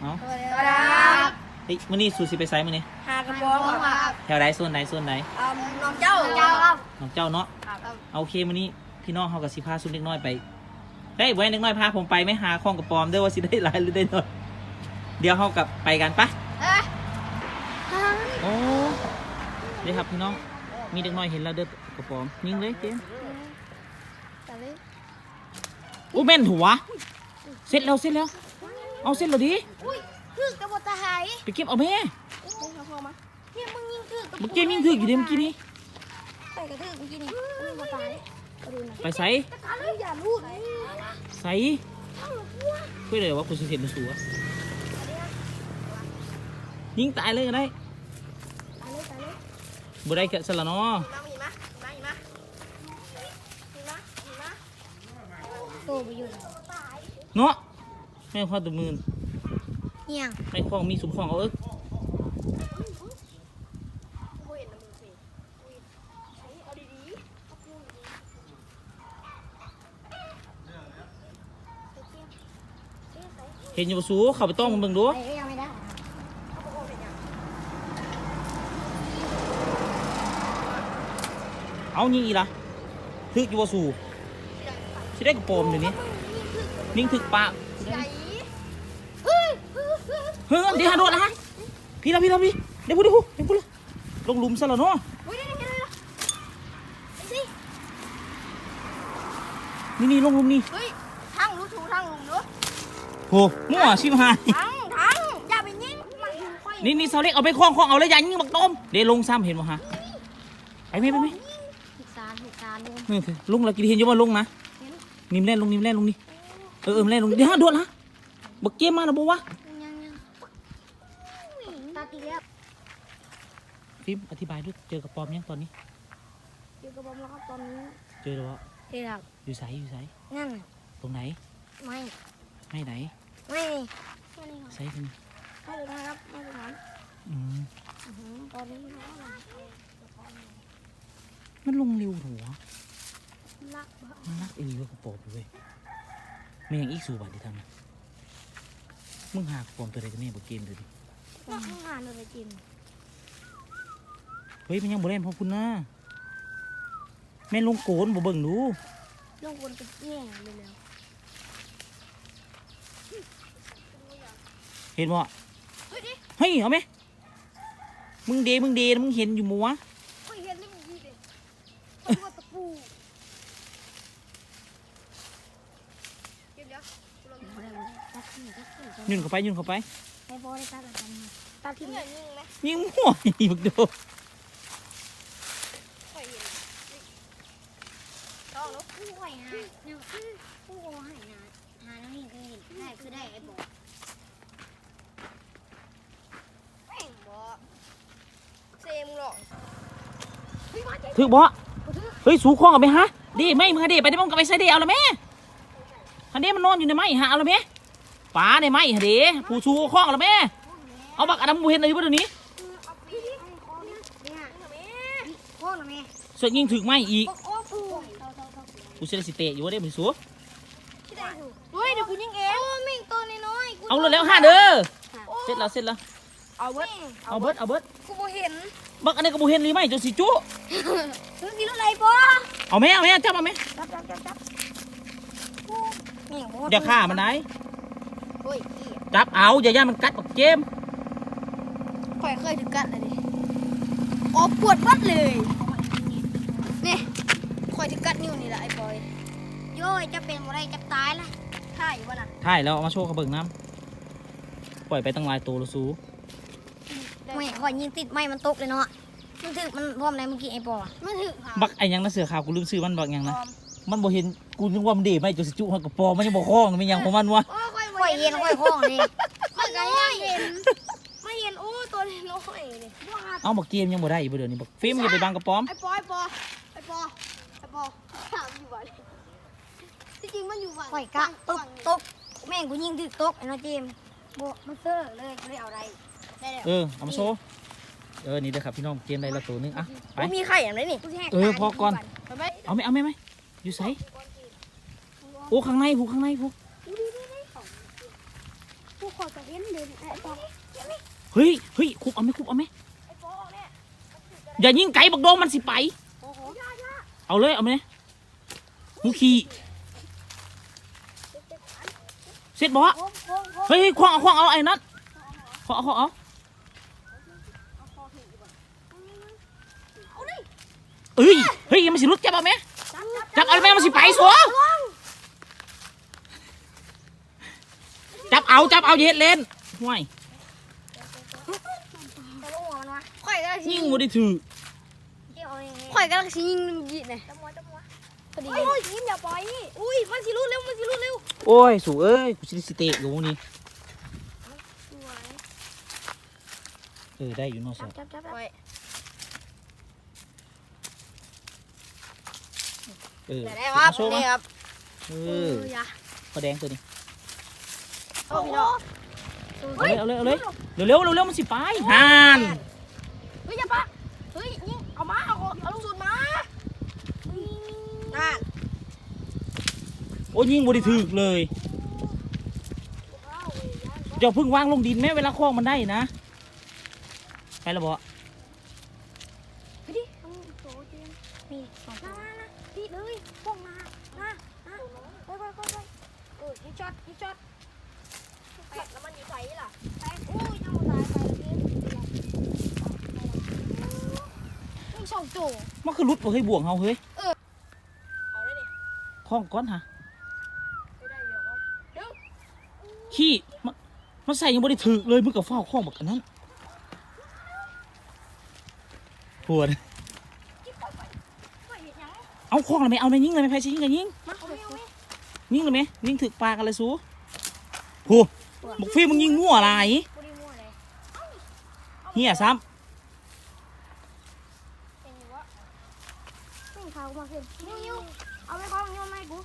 เอาสวัสดีครับเฮ้ยมื้อนี้สูสิไปไสมื้อนี้หากระป๋องครับแถวใดโซนไหนโซนไหนอ่าน้องเจ้าเจ้าครับน้องเจ้าเนาะครับเอาโอเคมื้อนี้พี่น้องเฮากับสิพาซุมเล็กน้อยไปเฮ้ยไว้เล็กน้อยพาผมไปไหม่หาของกระปอมเด้อว่าสิได้หลายหรือได้น้อยเดี๋ยวเฮากลับไปกันปะเอ๊ะโอ้นี่ครับพี่น้องมีเด็กน้อยเห็นแล้วเด้อกระปอมยิงเลยเกมแต่เลยอู้แม่นหัวเสร็จแล้วเสร็จแล้ว เอาเสร็จแล้วดิอุ้ยคือกระบอกตาหายไปเก็บเอาแม่เฮ้ยเขาพอมาเนี่ยมึงยิงคือกระเมื่อกี้ยิงถึกอยู่เดิเมื่อกี้นี้ไปกระทืบเมื่อกี้นี่มึงมาตายกระดูนะไปใส่ตาเลยอย่าลูดใส่เพื่อเลยว่าคุณสุเห็นมันสูอะยิงตายเลยก็ได้ตายเลยตายเลยบ่ได้แค่สละเนาะมามีมามามีมามีมามีมาโตไปอยู่เนาะ แม่ข้อตัวมือเฮียงแม่ข้องมีสุมข้องเอาเอิกเห็นอยู่บ่สูเข้าไปต้องมันเบิ่งดูไปก็ยังไม่ได้เอายิงอีละถึกอยู่บ่สูสิได้กระโปมอยู่นี่นิ่งถึกปาก ฮ้ยเดี๋ยวหาโดดละฮะพี่ละพี่ละพี่เดี๋ยวพูดเดี๋ยวพูดเดี๋ยวพูดละลงหลุมซะแล้วเนาะนี่นี่ลงหลุมนี่เฮ้ยทั้งรู้ถูทั้งลุงเนาะโหมั่วชิบหายทั้งทั้งอย่าไปยิงมันค่อยนี่นี่เสาเล็กเอาไปคล้องคล้องเอาเลยอย่ายิงบักต้มเดี๋ยวลงซ้ำเห็นบ่ฮะไปไหมไปไหมศึกษาศึกษาลุงนี่คือลุงเรากินเห็นอยู่ว่าลงนะนิ่มแล่นลงนิ่มแล่นลงนี่เออเออแล่นลงเดี๋ยวฮะโดดละบักเกมมาแล้วบ่วะ ยังยังตาตีแล้ว ฟิล์มอธิบายด้วยเจอกับปอมยังตอนนี้อยู่กับบอมแล้วครับตอนนี้เจอแล้ววะเฮ้ยครับอยู่ไสอยู่ไสนั่นตรงไหนไม่ไม่ไหนไม่ไม่นี่ครับไสกันไม่เลยนะครับไม่เลยครับอืมตอนนี้มันลงเร็วหัวรักมันรักเอลีกับกระโปรงอยู่เว้ยไม่ยังอีกสู่บัตรที่ทำนะมึงหากระโปรงตัวใดกันแน่บักเกมเลยดิรักข้างหานเลยจิม เฮ้ยมันยังบ่เล่นพอคุณนะแม่นลงโกนบ่เบิ่งดูลงคนกับแง่เลยแล้วเห็นบ่เฮ้ยดิเฮ้ยเอาไหมมึงเดมึงเดมึงเห็นอยู่มัวะไม่เห็นนี่มันดีเลยมันว่าตะปูเดี๋ยวเดี๋ยวตัดทิ้งตัดทิ้งยืนเข้าไปยืนเข้าไปไอ้บอได้ตัดอะไรกันตัดทิ้งยิงไหมยิงมั่วอีบักโด ค่อยเห็นต้องเนาะผู้ ไหวหาเนี่ยผู้โอให้นะหาแล้วนี่ก็เห็นได้คือได้ไอ้บอกแม่งบอกเซมหรอกถือบ่เฮ้ย สูข้องเอาไปฮะเดีไม่มึงหาเดีไปได้มึงก็ไปใส่เดีเอาละแม่ฮันเดีมันนอนอยู่ในไม้หาเอาละแม่ป๋าในไม้หาเดีผู้สูข้องเอาละแม่เอาบักอดัมบูเห็นอะไรอยู่บ่เดี๋ยวนี้เนี่ยโค้งหรือไม่ส่วนยิงถึกไม้อีกโอ้ปู กูเสียสิเตะอยู่ว่าได้มึงสูเฮ้ยเดี๋ยวกูยิงเองโอ้มิ่งตัวน้อยๆเอาเลยแล้วห้าเด้อเสร็จแล้วเสร็จแล้วเอาเบิดเอาเบิดเอาเบิดกูบ่เห็นบักอันนี้ก็บูเห็นหรือไม่จนสิจุมึงกินอะไรปะเอาแม่เอาแม่จับเอาแม่จับจับจับจับนี่โอย่าฆ่ามันได้เฮ้ยอีจับเอาอย่าย่ามันกัดบักเจมข่อยเคยถึงกัดอะไรดิอ๋อปวดบัดเลยนี่ ข่อยถึงกัดนิ้วนี่แหละไอ้บอยโย้ยจะเป็นอะไรจะตายละท่าอยู่วะน่ะถ่ายแล้วเอามาโชว์เขาเบิ่งน้ำปล่อยไปตั้งหลายตัวแล้วสูไม่ข่อยยิงติดไม่มันตกเลยเนาะมันถึกมันพร้อมไหนเมื่อกี้ไอ้บอมันถึกค่ะบักไอ้หยังนะเสือขาวกูลืมซื้อมันบักหยังนะมันบ่เห็นกูนึกว่ามันเดไม่จนสิจุหักกระปอมันยังบ่คล้องมันยังของมันวะข่อยเย็นข่อยคล้องนี่ข่อยก็ไม่เห็นไม่เห็นโอ้ตัวน้อยเลยเอาบักเกมยังบ่ได้อีกบ่เดี๋ยวนี้บักฟิล์มอย่าไปบังกระป๋อมไอ้ปอไอ้ปอไอ้ปอไอ้ปอถามอยู่วะที่ จริงมันอยู่ฝั่งข่อยกะตกตกแม่งกูยิงถึกตกไอ้น้องเจมโบมันเซอร์เลยเลยเอาอะไรได้แล้วเออเอามาโชว์เออนี่เด้อครับพี่น้องเกมได้ละตัวหนึงอะไปมีไข่อย่างไรนี่เออพอก่อนเอาไหมเอาไหมไหมอยู่ไสโอ้ข้างในผู้ข้างในผู้ดูดิดิดิของขอจะเห็นเดินไอ้ปอเฮ้ยเฮ้ยคุบเอาไหมคุบเอาไหมไอ้ปอเนี่ยอย่ายิงไก่บักโดงมันสิไป โอ้โหยายาเอาเลยเอาไหมหูขี่ เสร็จบ่โค้งโค้งโค้งเฮ้ยเฮ้ยควางเอาควางเอาไอ้นัทควางเอาควางเอาเอาคอถึงดีกว่าเอาดิเอ้ยเฮ้ยมันสิรุดจับเอาไหมจับจับเอาไหมมันสิไปสัวจับเอาจับเอาอย่าเฮ็ดเล่นห่วยจะลงหัวมันวะข่อยก็ยิงบ่ได้ถือข่อยก็สิยิงมันยิงเลยจับมัวจับมัว พอดีโอ้ยยิ้มอย่าปล่อยอุ้ยมันสิรุดเร็วมันสิรุดเร็วโอ้ย สูเอ้ยกูสิได้สเตะอยู่มื้อนี้สวยเออได้อยู่เนาะจัสิบจับจับไปเออได้ครับโชว์มานี่ครับเอเอออยาพอแดงตัวนี้โอ้พี่น้องเอาเลยเอาเลยเอาเลยเร็วเร็วเร็วมันสิไปห่านเฮ้ยอย่าปะเฮ้ยยิงเอามาเอาเอาลูกศูนย์มานั่น โอ้ยยิงบ่ได้ถือเลยเจ้าเพิ่งวางลงดินแม่เวลาคล้องมันได้นะ ไปแล้วบ่ไปดิต้องโตเตียงนี่สองมานะพี่เลยพวกมามามาไปไปไปไปเออยิงช็อตยิงช็อตแตกแล้วมันอยู่ใส่ล่ะแตกโอ้ยยังไม่ตายไปเลยพี่ยิงสองโจมันคือรุดบ่เฮ้ยบ่วงเฮาเฮ้ยเอาได้ดิคล้องก้อนฮะ ไม่ได้เดี๋ยวเอาเดี๋ยว ขี้มันมันใส่ยังบ่ได้ถือเลยมึงกับเฝ้าคล้องบักอันนั้นปวดจิ๊บไปไปไปเห็นยังเอาคล้องเลยไหมเอาเลยยิงเลยไหมไผสิยิงกันยิงมาเอาไปเอาไปยิงเลยไหมยิงถึกปลากันเลยสูโหบอกฟิล์มมึงยิงมั่วอะไรกูดีมั่วเลยเฮียซ้เป็นอยู่วะไม่เขามาขึ้นนิ้วนิ้วเอาไปคล้องนิ้วไม่กู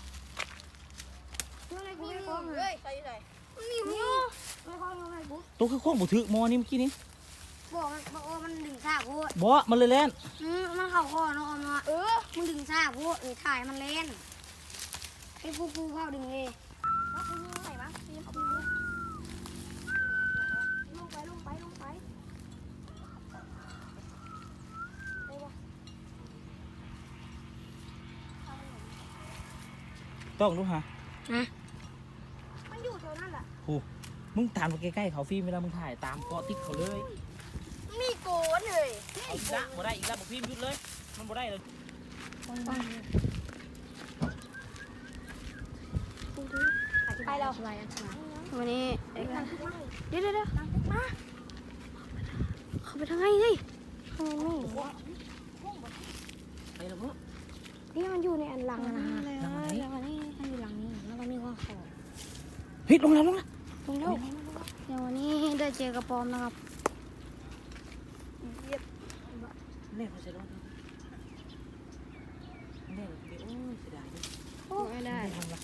นิ้วไม่กูไม่คล้องเลยใส่ใส่ นิ้วนิ้วไม่คล้องนิ้วไม่กูำตัวคือคล้องบ่ถือมอนี่เมื่อกี้นี้บอกมันบอกว่ามันดึงซากกูบ่มันเลยแล่นอืมมันเข่าคอเนาะอมเนาะเออมันดึงซากกูเออถ่ายมันเล่นให้กูกูเข้าดึงเลยมากูยิงไหนวะยิงเอาไปเลยลงไปลงไปลงไปไปวะต้องดูฮะมันอยู่แถวนั้นแหละมึงตามไปใกล้ๆเขาฟิล์มเวลามึงถ่ายตามเกาะติ๊กเขาเลยมีโกนเลยเอาอีกละบ่ได้อีกละบอกฟิล์มหยุดเลย มันบ่ได้เลยไปแล้ววันนี้เดี๋ยวเดี๋ยวเดี๋ยวมาเขาไปทางไหนเฮ้ยทางไหนไปแล้วบ่นี่มันอยู่ในอันหลังนะฮะหลังไหนแล้ววันนี้มันอยู่หลังนี้แล้ววันนี้ก็ขอเฮ้ยลงแล้วลงแล้ว ตรงแล้วเดี๋ยววันนี้ได้เจอกระปอมนะครับแม่เขาใส่รถแม่เดี๋ยวโอ้ยเสียดายดิไม่ได้ลงละ